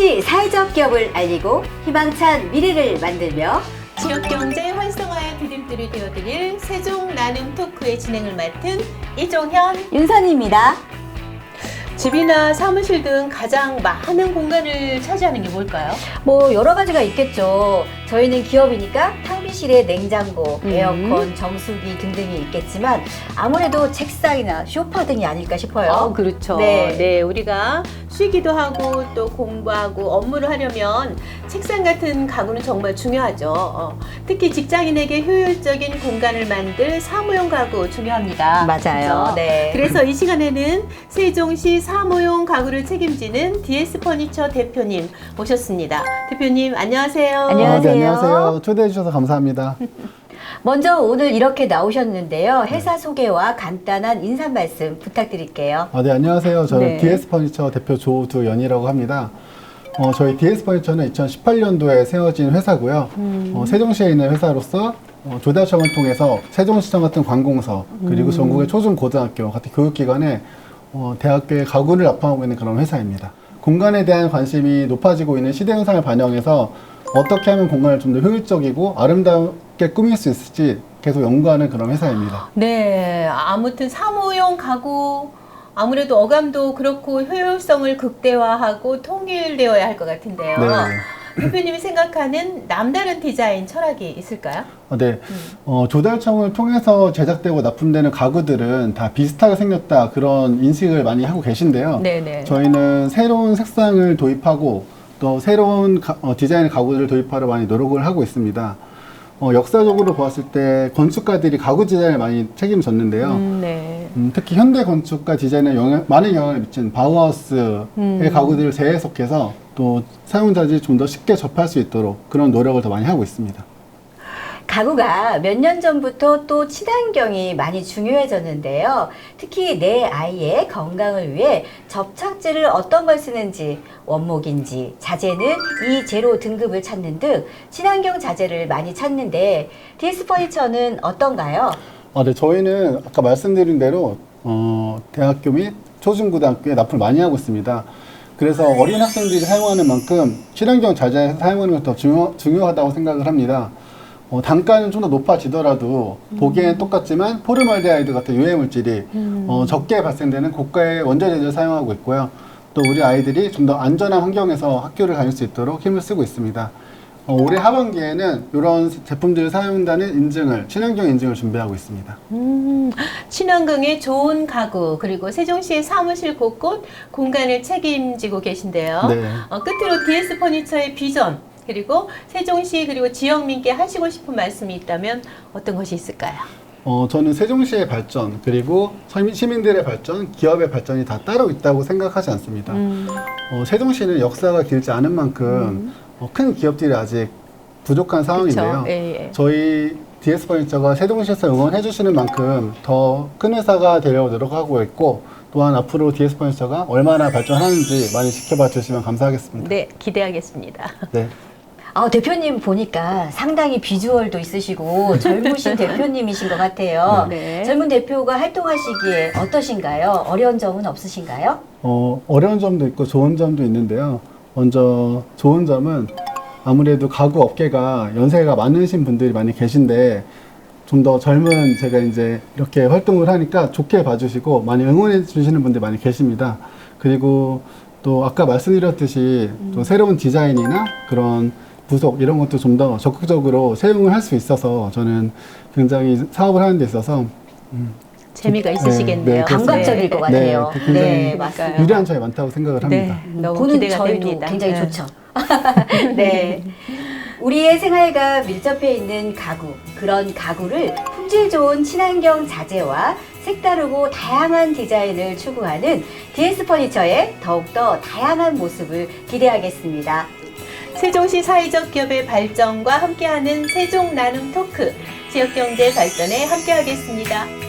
세종시 사회적 기업을 알리고 희망찬 미래를 만들며 지역 경제 활성화의 디딤돌이 되어드릴 세종 나눔 토크의 진행을 맡은 이종현. 윤선입니다. 집이나 사무실 등 가장 많은 공간을 차지하는 게 뭘까요? 뭐 여러 가지가 있겠죠. 저희는 기업이니까 탕 비실에 냉장고, 음. 에어컨, 정수기 등등이 있겠지만 아무래도 책상이나 소파 등이 아닐까 싶어요. 어, 그렇죠. 네. 네. 우리가 쉬기도 하고 또 공부하고 업무를 하려면 책상 같은 가구는 정말 중요하죠. 어, 특히 직장인에게 효율적인 공간을 만들 사무용 가구 중요합니다. 맞아요. 그죠? 네. 그래서 이 시간에는 세종시 사무용 가구를 책임지는 DS 퍼니처 대표님 모셨습니다. 대표님 안녕하세요. 안녕하세요. 아, 네, 안녕하세요. 초대해 주셔서 감사합니다. 먼저 오늘 이렇게 나오셨는데요. 회사 소개와 간단한 인사 말씀 부탁드릴게요. 아, 네, 안녕하세요. 저는 네. DS 퍼니처 대표 조두연이라고 합니다. 어, 저희 DS 퍼니처는 2018년도에 세워진 회사고요. 어, 세종시에 있는 회사로서 어, 조달청을 통해서 세종시청 같은 관공서 그리고 전국의 초중 고등학교 같은 교육기관에 어, 대학교의 가구를 납품하고 있는 그런 회사입니다. 공간에 대한 관심이 높아지고 있는 시대 현상을 반영해서 어떻게 하면 공간을 좀 더 효율적이고 아름답게 꾸밀 수 있을지 계속 연구하는 그런 회사입니다. 네, 아무튼 사무용 가구 아무래도 어감도 그렇고 효율성을 극대화하고 통일되어야 할 것 같은데요. 네. 대표님이 생각하는 남다른 디자인 철학이 있을까요? 어, 네. 어, 조달청을 통해서 제작되고 납품되는 가구들은 다 비슷하게 생겼다 그런 인식을 많이 하고 계신데요. 네네. 저희는 새로운 색상을 도입하고 또 새로운 가- 어, 디자인의 가구들을 도입하러 많이 노력을 하고 있습니다. 어, 역사적으로 보았을 때 건축가들이 가구 디자인을 많이 책임졌는데요. 음, 네. 음, 특히 현대 건축가 디자인에 영향, 많은 영향을 미친 바우하우스의 음. 가구들을 재해석해서 또 사용자들이 좀 더 쉽게 접할 수 있도록 그런 노력을 더 많이 하고 있습니다. 가구가 몇 년 전부터 또 친환경이 많이 중요해졌는데요. 특히 내 아이의 건강을 위해 접착제를 어떤 걸 쓰는지, 원목인지, 자재는 이 제로 등급을 찾는 등 친환경 자재를 많이 찾는데 DS 퍼니처는 어떤가요? 아, 네, 저희는 아까 말씀드린 대로 어, 대학교 및 초중고등학교에 납품을 많이 하고 있습니다. 그래서 어린 학생들이 사용하는 만큼 친환경 자재 사용하는 것도 중요, 중요하다고 생각을 합니다. 어, 단가는 좀 더 높아지더라도 보기엔 똑같지만 포르말데하이드 같은 유해 물질이 어, 적게 발생되는 고가의 재질을 사용하고 있고요. 또 우리 아이들이 좀 더 안전한 환경에서 학교를 다닐 수 있도록 힘을 쓰고 있습니다. 어, 올해 하반기에는 이런 제품들을 사용한다는 인증을 친환경 인증을 준비하고 있습니다. 음, 친환경에 좋은 가구 그리고 세종시의 사무실 곳곳 공간을 책임지고 계신데요. 네. 어, 끝으로 DS 퍼니처의 비전 그리고 세종시 그리고 지역민께 하시고 싶은 말씀이 있다면 어떤 것이 있을까요? 어, 저는 세종시의 발전 그리고 서민- 시민들의 발전, 기업의 발전이 다 따로 있다고 생각하지 않습니다. 음. 어, 세종시는 역사가 길지 않은 만큼 어, 큰 기업들이 아직 부족한 상황인데요. 예, 예. 저희 DS 퍼니처가 세종시에서 응원해 주시는 만큼 더 큰 회사가 되려고 노력하고 있고 또한 앞으로 DS 퍼니처가 얼마나 발전하는지 많이 지켜봐 주시면 감사하겠습니다. 네, 기대하겠습니다. 네. 아, 대표님 보니까 상당히 비주얼도 있으시고 젊으신 대표님이신 것 같아요. 네. 젊은 대표가 활동하시기에 어떠신가요? 어려운 점은 없으신가요? 어, 어려운 점도 있고 좋은 점도 있는데요. 먼저 좋은 점은 아무래도 가구 업계가 연세가 많으신 분들이 많이 계신데 좀 더 젊은 제가 이제 이렇게 활동을 하니까 좋게 봐주시고 많이 응원해 주시는 분들이 많이 계십니다. 그리고 또 아까 말씀드렸듯이 또 새로운 디자인이나 그런 부속 이런 것도 좀 더 적극적으로 사용을 할 수 있어서 저는 굉장히 사업을 하는 데 있어서 재미가 네, 있으시겠네요. 네, 그렇습니다. 감각적일 것 네, 같아요. 굉장히 네, 그러니까요. 맞습니다. 유리한 점이 많다고 생각을 합니다. 네, 너무 보는 기대가 저희도 됩니다. 굉장히 네. 좋죠. 네. 우리의 생활과 밀접해 있는 가구, 그런 가구를 품질 좋은 친환경 자재와 색다르고 다양한 디자인을 추구하는 DS 퍼니처의 더욱더 다양한 모습을 기대하겠습니다. 세종시 사회적 기업의 발전과 함께하는 세종 나눔 토크 지역 경제 발전에 함께하겠습니다.